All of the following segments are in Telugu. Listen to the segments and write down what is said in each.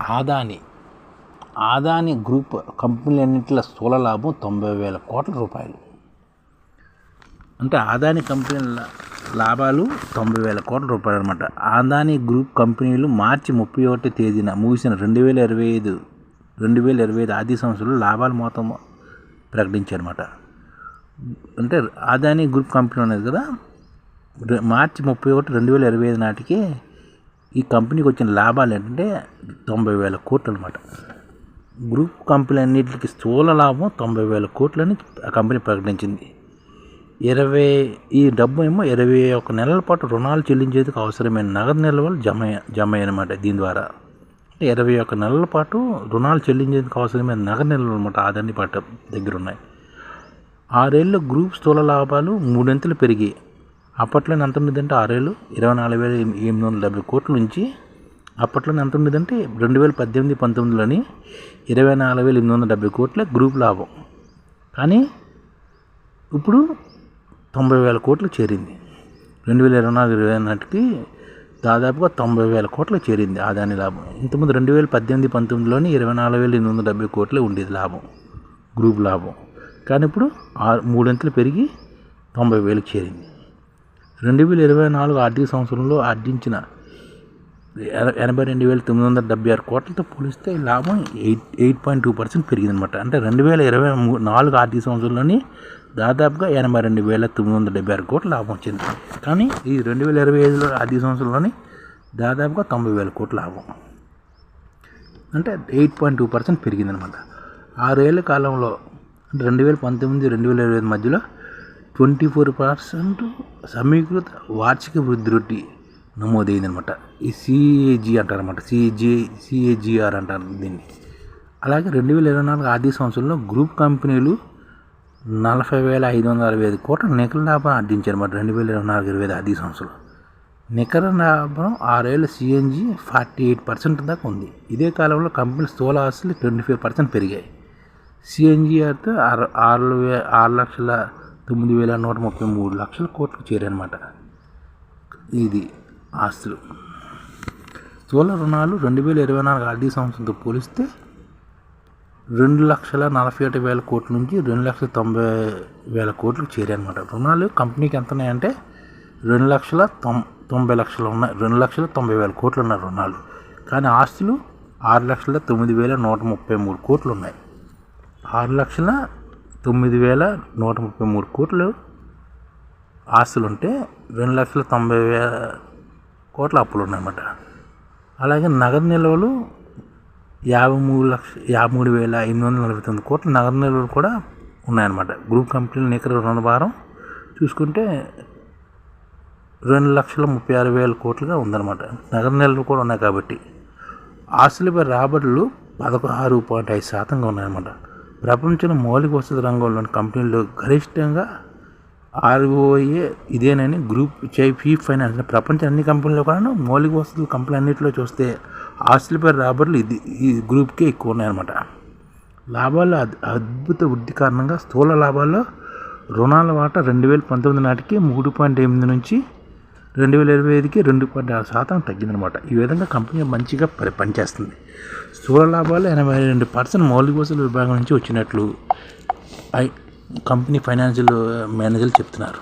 ఆదాని. ఆదాని గ్రూప్ కంపెనీలన్నింటిలో స్థూల లాభం తొంభై వేల కోట్ల రూపాయలు. అంటే ఆదాని కంపెనీల లాభాలు తొంభై వేల కోట్ల రూపాయలు అనమాట ఆదాని గ్రూప్ కంపెనీలు మార్చి ముప్పై ఒకటి తేదీన ముగిసిన రెండు వేల ఇరవై ఐదు రెండు వేల ఇరవై ఐదు ఆర్థిక సంవత్సరంలో లాభాలు మొత్తం ప్రకటించారన్నమాట అంటే ఆదాని గ్రూప్ కంపెనీ అనేది కదా మార్చి ముప్పై ఒకటి రెండు వేల ఇరవై ఐదు నాటికి ఈ కంపెనీకి వచ్చిన లాభాలు ఏంటంటే తొంభై వేల కోట్లు అనమాట గ్రూప్ కంపెనీలన్నింటికి స్థూల లాభం తొంభై వేల కోట్లని ఆ కంపెనీ ప్రకటించింది. ఇరవై ఈ డబ్బు ఏమో ఇరవై ఒక నెలల పాటు రుణాలు చెల్లించేందుకు అవసరమైన నగదు నిల్వలు జమ జమ అనమాట దీని ద్వారా. అంటే ఇరవై ఒక నెలల పాటు రుణాలు చెల్లించేందుకు అవసరమైన నగదు నిల్వలు అనమాట ఆదాన్ని పాట దగ్గర ఉన్నాయి. ఆరేళ్ళు గ్రూప్ స్థూల లాభాలు మూడెంతలు పెరిగి అప్పట్లో ఎంత ఉండేదంటే ఆరేళ్ళు ఇరవై నాలుగు వేల ఎనిమిది వందల డెబ్బై కోట్ల నుంచి అప్పట్లో ఎంత ఉండేదంటే రెండు వేల పద్దెనిమిది పంతొమ్మిదిలోని ఇరవై నాలుగు వేల ఎనిమిది వందల డెబ్బై కోట్ల గ్రూప్ లాభం. కానీ ఇప్పుడు తొంభై వేల కోట్లు చేరింది. రెండు వేల ఇరవై నాలుగు ఇరవై నాటికి దాదాపుగా తొంభై వేల కోట్లు చేరింది ఆదాని లాభం. ఇంతకుముందు రెండు వేల పద్దెనిమిది పంతొమ్మిదిలోని ఇరవై నాలుగు వేల ఎనిమిది వందల డెబ్బై కోట్లే ఉండేది లాభం గ్రూప్ లాభం. కానీ ఇప్పుడు ఆరు మూడొంతులు పెరిగి తొంభై వేలకు చేరింది. రెండు వేల ఇరవై నాలుగు ఆర్థిక సంవత్సరంలో ఆర్జించిన ఎనభై రెండు వేల తొమ్మిది వందల డెబ్బై ఆరు కోట్లతో పోలిస్తే లాభం eight eight point two percent పెరిగిందనమాట అంటే రెండు వేల ఇరవై నాలుగు ఆర్థిక సంవత్సరంలోని దాదాపుగా ఎనభై రెండు వేల తొమ్మిది వందల డెబ్బై ఆరు కోట్ల లాభం వచ్చింది. కానీ ఈ రెండు వేల ఇరవై ఐదులో ఆర్థిక సంవత్సరంలోని దాదాపుగా తొంభై వేల కోట్ల లాభం. అంటే ఎయిట్ పాయింట్ టూ పర్సెంట్ పెరిగిందనమాట ఆరేళ్ళ కాలంలో అంటే రెండు వేల పంతొమ్మిది రెండు వేల ఇరవై ఐదు మధ్యలో ట్వంటీ ఫోర్ పర్సెంట్ సమీకృత వార్షిక వృద్ధి రేటు నమోదైందనమాట. ఈ సిఏజీ అంటారనమాట సిఏజీ సిఏజీఆర్ అంటారు దీన్ని. అలాగే రెండు వేల ఇరవై నాలుగు ఆర్థిక సంవత్సరంలో గ్రూప్ కంపెనీలు నలభై వేల ఐదు వందల అరవై ఐదు కోట్ల నికర లాభం ఆర్జించారన్నమాట రెండు వేల ఇరవై నాలుగు ఇరవై ఐదు ఆర్థిక సంవత్సరం నికర లాభం ఆరేళ్ళ సిఎన్జి ఫార్టీ ఎయిట్ పర్సెంట్ దాకా ఉంది. ఇదే కాలంలో కంపెనీ స్థూల ఆస్తులు ట్వంటీ ఫైవ్ పర్సెంట్ పెరిగాయి. సిఎన్జిఆర్తో ఆరు ఆరు ఆరు లక్షల తొమ్మిది వేల నూట ముప్పై మూడు లక్షల కోట్లు చేరనమాట ఇది ఆస్తులు. స్థూల రుణాలు రెండు వేల ఇరవై నాలుగు ఆర్థిక సంవత్సరంతో పోలిస్తే రెండు లక్షల నలభై ఒకటి వేల కోట్ల నుంచి రెండు లక్షల తొంభై వేల కోట్లు చేరాయన్నమాట. రుణాలు కంపెనీకి ఎంత ఉన్నాయంటే రెండు లక్షల తొం తొంభై లక్షలు ఉన్నాయి. రెండు లక్షల తొంభై వేల కోట్లు ఉన్నాయి రుణాలు. కానీ ఆస్తులు ఆరు లక్షల తొమ్మిది వేల నూట ముప్పై మూడు కోట్లు ఉన్నాయి. ఆరు లక్షల తొమ్మిది వేల నూట ముప్పై మూడు కోట్లు ఆస్తులు ఉంటే రెండు లక్షల తొంభై వేల కోట్ల అప్పులు ఉన్నాయన్నమాట అలాగే నగదు నిల్వలు యాభై మూడు లక్ష యాభై మూడు వేల ఎనిమిది వందల నలభై తొమ్మిది కోట్ల నగదు నిల్వలు కూడా ఉన్నాయన్నమాట. గ్రూప్ కంపెనీల నికర రుణ భారం చూసుకుంటే రెండు లక్షల ముప్పై ఆరు వేల కోట్లుగా ఉందన్నమాట. నగదు నిల్వలు కూడా ఉన్నాయి కాబట్టి. ఆస్తులపై రాబడులు పదహారు పాయింట్ ఐదు శాతంగా ఉన్నాయన్నమాట. ప్రపంచంలో మౌలిక వసతి రంగంలోని కంపెనీలు గరిష్టంగా ఆర్ఓఏ ఇదేనని గ్రూప్ చైఫీ ఫైనాన్స్ ప్రపంచ అన్ని కంపెనీలో కూడా మౌలిక వసతులు కంపెనీ అన్నింటిలో చూస్తే ఆస్తులపై రాబడులు ఇది ఈ గ్రూప్కే ఎక్కువ ఉన్నాయన్నమాట లాభాలు అద్- అద్భుత వృద్ధి కారణంగా స్థూల లాభాల్లో రుణాల వాటా రెండు వేల పంతొమ్మిది నాటికి మూడు పాయింట్ ఎనిమిది నుంచి రెండు వేల ఇరవై ఐదుకి రెండు పాయింట్ ఆరు శాతం తగ్గిందనమాట. ఈ విధంగా కంపెనీ మంచిగా పని పనిచేస్తుంది. స్థూల లాభాలు ఎనభై రెండు పర్సెంట్ మౌలిక వసతుల విభాగం నుంచి వచ్చినట్లు ఐ కంపెనీ ఫైనాన్షియల్ మేనేజర్లు చెప్తున్నారు.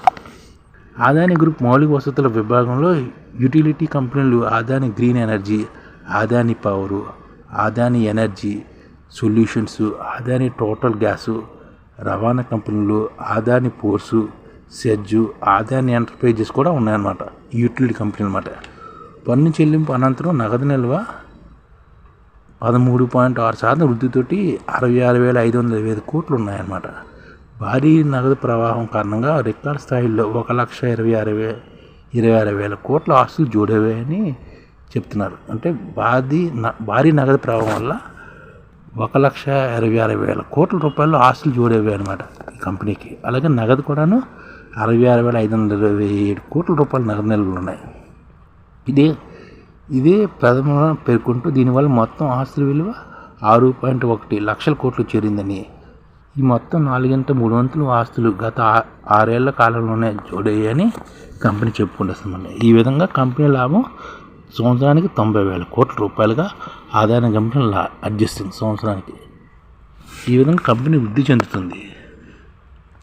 ఆదాని గ్రూప్ మౌలిక వసతుల విభాగంలో యూటిలిటీ కంపెనీలు Adani green energy Adani power Adani energy solutions Adani total gas రవాణా కంపెనీలు Adani ports SEZ Adani enterprises కూడా ఉన్నాయన్నమాట. యూటిలిటీ కంపెనీ అనమాట పన్ను చెల్లింపు అనంతరం నగదు నిల్వ పదమూడు పాయింట్ ఆరు శాతం వృద్ధితోటి అరవై ఆరు వేల ఐదు వందల ఇరవై ఐదు కోట్లు ఉన్నాయన్నమాట. భారీ నగదు ప్రవాహం కారణంగా రికార్డ్ స్థాయిలో ఒక లక్ష ఇరవై ఆరు వే ఇరవై ఆరు వేల కోట్ల ఆస్తులు జోడేవని చెప్తున్నారు. అంటే భారీ న- భారీ నగదు ప్రవాహం వల్ల ఒక లక్ష ఇరవై ఆరు వేల కోట్ల రూపాయలు ఆస్తులు జోడేవి అనమాట ఈ కంపెనీకి. అలాగే నగదు కూడాను అరవై ఆరు వేల ఐదు వందల ఇరవై ఏడు కోట్ల రూపాయలు నగదు నిల్వలు ఉన్నాయి. ఇదే ఇదే ప్రథమ పేర్కొంటూ దీనివల్ల మొత్తం ఆస్తుల విలువ ఆరు పాయింట్ ఒకటి లక్షల కోట్లు చేరిందని. ఈ మొత్తం నాలుగింట మూడు వంతులు ఆస్తులు గత ఆరేళ్ళ కాలంలోనే జోడయ్యాయని కంపెనీ చెప్పుకుంటుంది ఈ విధంగా కంపెనీ లాభం సంవత్సరానికి తొంభై వేల కోట్ల రూపాయలుగా ఆదాయం కంపెనీ లా ఆర్జిస్తుంది సంవత్సరానికి. ఈ విధంగా కంపెనీ వృద్ధి చెందుతుంది.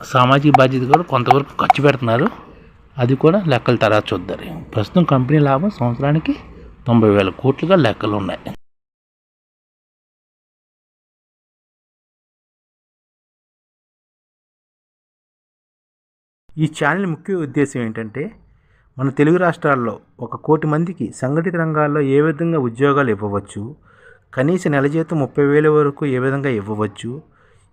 సామాజిక బాధ్యత కూడా కొంతవరకు ఖర్చు పెడుతున్నారు. అది కూడా లెక్కలు తర్వాత చూద్దారు ప్రస్తుతం కంపెనీ లాభం సంవత్సరానికి తొంభై వేల కోట్లుగా లెక్కలు ఉన్నాయి. ఈ ఛానల్ ముఖ్య ఉద్దేశం ఏంటంటే మన తెలుగు రాష్ట్రాల్లో ఒక కోటి మందికి సంఘటిత రంగాల్లో ఏ విధంగా ఉద్యోగాలు ఇవ్వవచ్చు కనీస నెల జీతం ముప్పై వేల వరకు ఏ విధంగా ఇవ్వవచ్చు